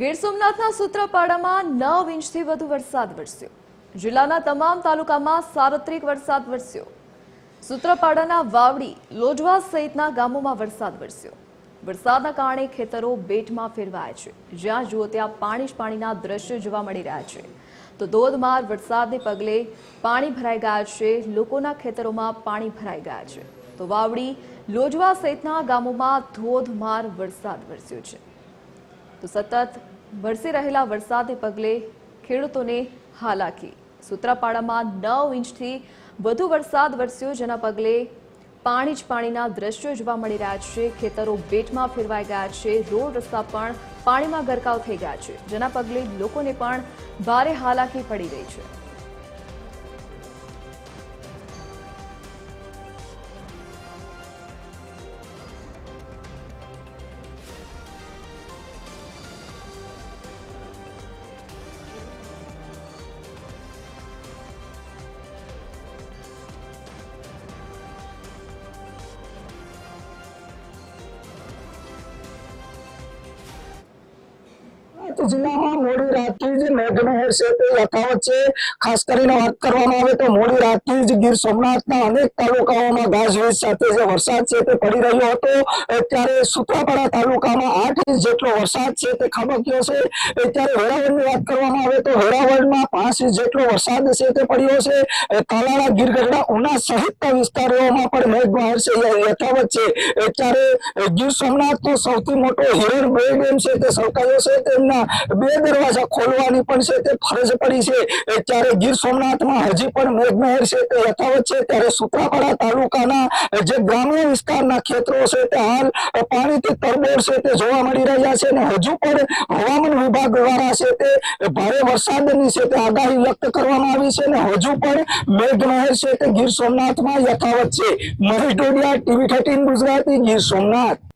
ગીર સોમનાથના સૂત્રાપાડામાં નવ ઇંચથી વધુ વરસાદ વરસ્યો. જિલ્લાના તમામ તાલુકામાં સાર્વત્રિક વરસાદ વરસ્યો. સૂત્રાપાડાના વાવડી લોજવા સહિતના ગામોમાં વરસાદ વરસ્યો. વરસાદના કારણે ખેતરો બેટમાં ફેરવાયા છે. જ્યાં જુઓ ત્યાં પાણી જ પાણીના દ્રશ્યો જોવા મળી રહ્યા છે. તો ધોધમાર વરસાદને પગલે પાણી ભરાઈ ગયા છે. લોકોના ખેતરોમાં પાણી ભરાઈ ગયા છે. તો વાવડી લોજવા સહિતના ગામોમાં ધોધમાર વરસાદ વરસ્યો છે. તો સતત વરસી રહેલા વરસાદને પગલે ખેડૂતોને હાલાકી. સૂત્રાપાડામાં નવ ઇંચથી વધુ વરસાદ વરસ્યો, જેના પગલે પાણી જ પાણીના દ્રશ્યો જોવા મળી રહ્યા છે. ખેતરો બેટમાં ફેરવાઈ ગયા છે. રોડ રસ્તા પણ પાણીમાં ગરકાવ થઈ ગયા છે, જેના પગલે લોકોને પણ ભારે હાલાકી પડી રહી છે. તો જિલ્લામાં વાત કરવામાં આવે તો મોડી પાંચ ઇંચ જેટલો વરસાદ છે તે પડ્યો છે. તાલાળા, ગીરગઢડા, ઉના સહિતના વિસ્તારોમાં પણ મેઘમહેર છે. યથાવત છે. અત્યારે ગીર સોમનાથનો સૌથી મોટો હિરણ બે ડેમ છે તે સૌકાયો છે. તેમના બે દરવાજા ખોલવાની પણ છે તે ફરજ પડી છે. ત્યારે ગીર સોમનાથમાં હજી પણ મેઘમહેર છે તે યથાવત છે. ત્યારે સુત્રાપાડા તાલુકાના જે ગ્રામ્ય વિસ્તારના ખેતરો છે તે હાલ પાણીથી તરબોળ છે તે જોવા મળી રહ્યા છે અને હજુ પણ હવામાન વિભાગ દ્વારા છે તે ભારે વરસાદની છે તે આગાહી વ્યક્ત કરવામાં આવી છે અને હજુ પણ મેઘમહેર છે તે ગીર સોમનાથમાં યથાવત છે. Mahesh Dodiya, TV thirteen Gujarati, Gir Somnath.